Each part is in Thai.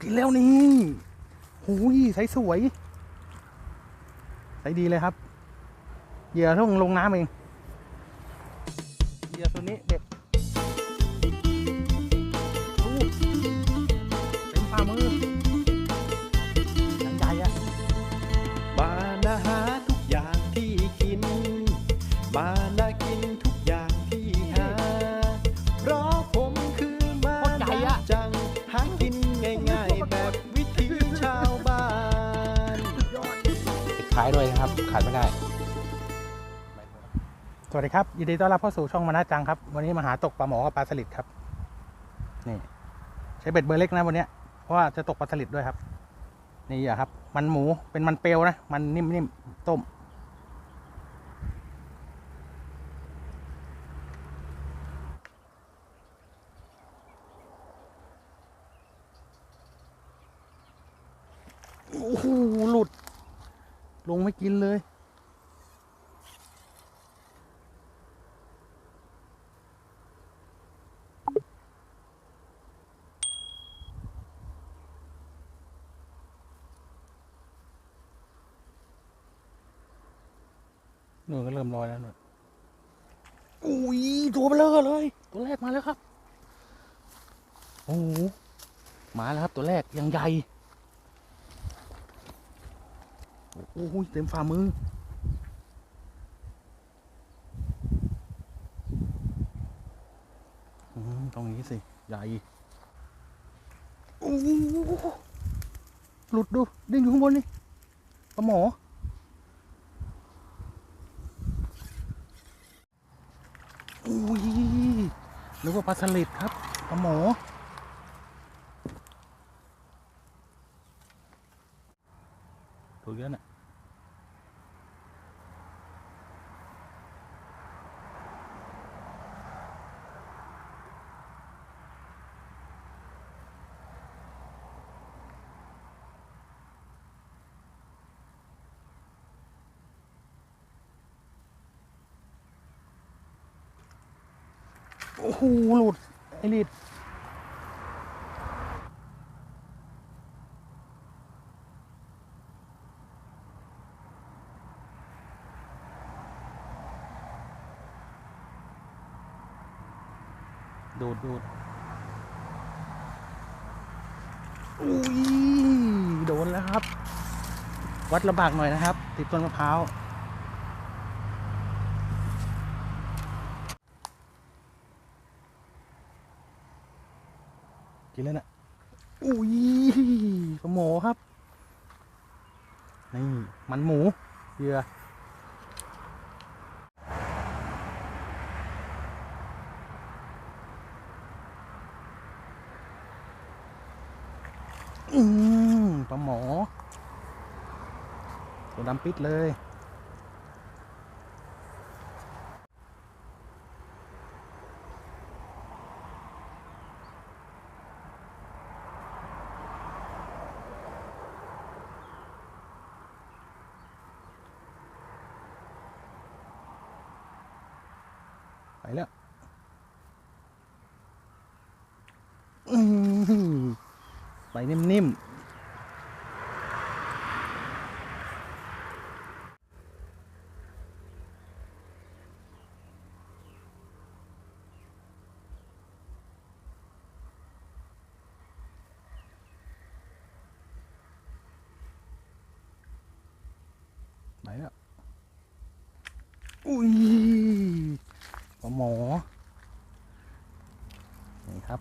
กินแล้วนี่หูยใสสวยใสดีเลยครับ เหยื่อต้องลงน้ำเอง เหยื่อตัวนี้เด็ดเต็มฝ่ามือหนังใหญ่อะมานะหาทุกอย่างที่กินมาน ท้ายด้วยนะครับ ขาดไม่ได้ สวัสดีครับ ยินดีต้อนรับเข้าสู่ช่องมานาจังครับ วันนี้มาหาตกปลาหมอกับปลาสลิดครับ นี่ ใช้เบ็ดเบอร์เล็กนะวันนี้เพราะว่าจะตกปลาสลิดด้วยครับ นี่อะครับ มันหมูเป็นมันเปลวนะ มันนิ่มๆต้มโอ้โหหลุด ลงไม่กินเลย หนูก็เริ่มลอยแล้วหนูอุ้ยตัวเบลอเลย ตัวแรกมาแล้วครับ โอ้โหมาแล้วครับตัวแรกยังใหญ่ โอ้โหเต็มฝ่ามือ ตรงนี้สิ ใหญ่โอ้หลุดดูดิ้งอยู่ข้างบนนี่ปลาหมอ อุ้ยนึกว่าปลาสลิดครับปลาหมอถูกเยอะน่ะ โอ้โหหลุด ไอลิดดูดดูดอุ้ยโดนแล้วครับ วัดลำบากหน่อยนะครับ ติดต้นมะพร้าว กินแล้วนะอุ้ยปลาหมอครับ นี่มันหมูเหยื่อปลาหมอตัวดำปิดเลย แล้วไปนิ่มๆไปแล้วอุ้ย หมอนี่ครับ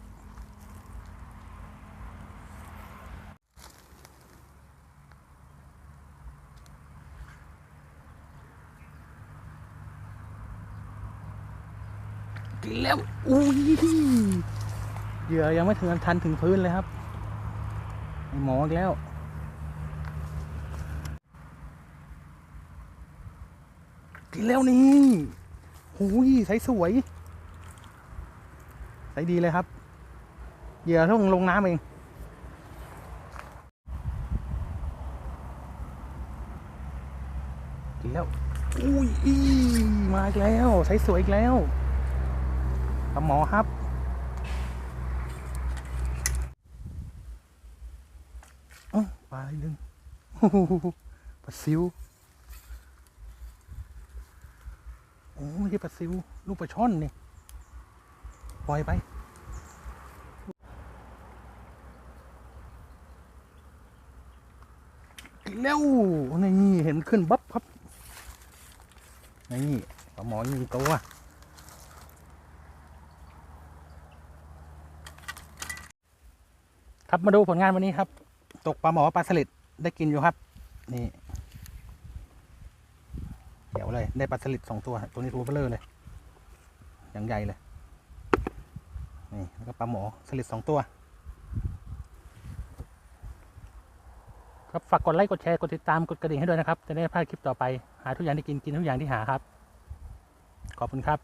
กินแล้วอุ้ยเหยื่อยังไม่ถึงทันถึงพื้นเลยครับไอหมอแล้วกินแล้วนี่ หูยใสสวยใสดีเลยครับ เหยื่อต้องลงน้ำเอง กินแล้ว อุ้ยอีมาอีกแล้วใสสวยอีกแล้วปลาหมอครับลาอะไรนึงโอ้โหปลาซิวโอ้ ไม่ใช่ปลาซิว ลูกปลาช่อนนี่ ปล่อยไป แล้วนี่เห็นขึ้นบับครับ นี่ปลาหมอหนึ่งตัวครับมาดูผลงานวันนี้ครับ ตกปลาหมอปลาสลิดได้กินอยู่ครับ นี่ เดี๋ยวเลย ได้ปลาสลิดสองตัว ตัวนี้ตัวเบลอเลย อย่างใหญ่เลย นี่แล้วก็ปลาหมอสลิดสองตัว ครับฝากกดไลค์กดแชร์กดติดตามกดกระดิ่งให้ด้วยนะครับ จะได้ไม่พลาดคลิปต่อไป หาทุกอย่างที่กินกินทุกอย่างที่หาครับ ขอบคุณครับ